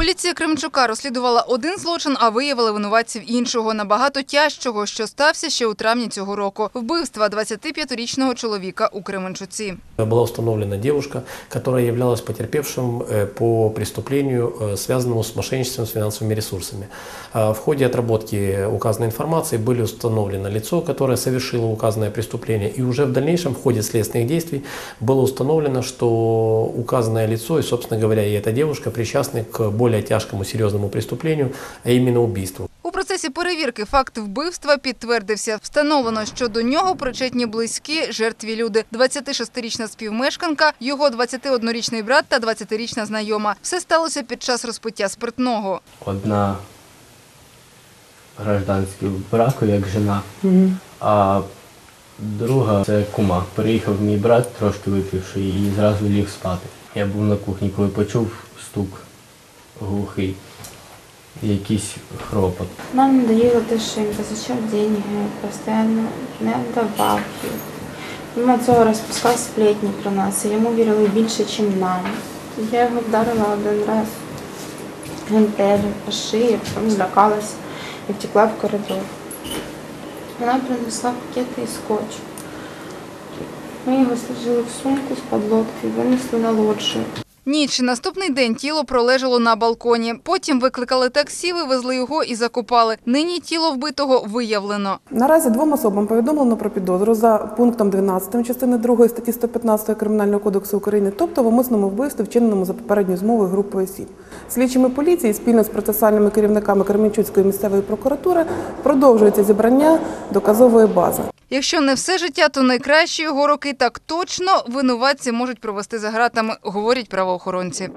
Поліція Кременчука розслідувала один злочин, а виявила винуватців іншого, набагато тяжчого, що стався ще у травні цього року. Вбивства 25-річного чоловіка у Кременчуці. Была установлена девушка, которая являлась потерпевшим э, по преступлению, э, связанному с мошенничеством с финансовыми ресурсами. А В ходе отработки указанной информации были установлено лицо, которое совершило указанное преступление, и уже в дальнейшем в ходе следственных действий было установлено, что указанное лицо и, собственно говоря, и эта девушка причастны к более тяжкому серьезному преступлению, а именно убийству. У процесі перевірки факт вбивства підтвердився. Встановлено, що до нього причетні близькі жертві люди. 26-річна співмешканка, його 21-річний брат та 20-річна знайома. Все сталося під час розпиття спиртного. Одна гражданського браку, як жена, а друга це кума. Приїхав мій брат, трошки випивши, і зразу ліг спати. Я був на кухні, коли почув стук глухий, якийсь хропот. Надоело те, що він деньги, постійно не давав їх. Мимо цього розпускав сплетні про нас, і йому вірили більше, ніж нам. Я його вдарила один раз гантелем по шиї, потім злякалась і втекла в коридор. Вона принесла пакети і скотч. Ми його сложили в сумку з-під лодки і винесли на лоджію. Ніч. Наступний день тіло пролежало на балконі. Потім викликали таксі, вивезли його і закопали. Нині тіло вбитого виявлено. Наразі двом особам повідомлено про підозру за пунктом 12 частини 2 статті 115 Кримінального кодексу України, тобто в умисному вбивстві, вчиненому за попередньою змовою групою осіб. Слідчими поліції спільно з процесуальними керівниками Кременчуцької місцевої прокуратури продовжується зібрання доказової бази. Якщо не все життя, то найкращі його роки так точно винуватці можуть провести за ґратами, говорять правоохоронці.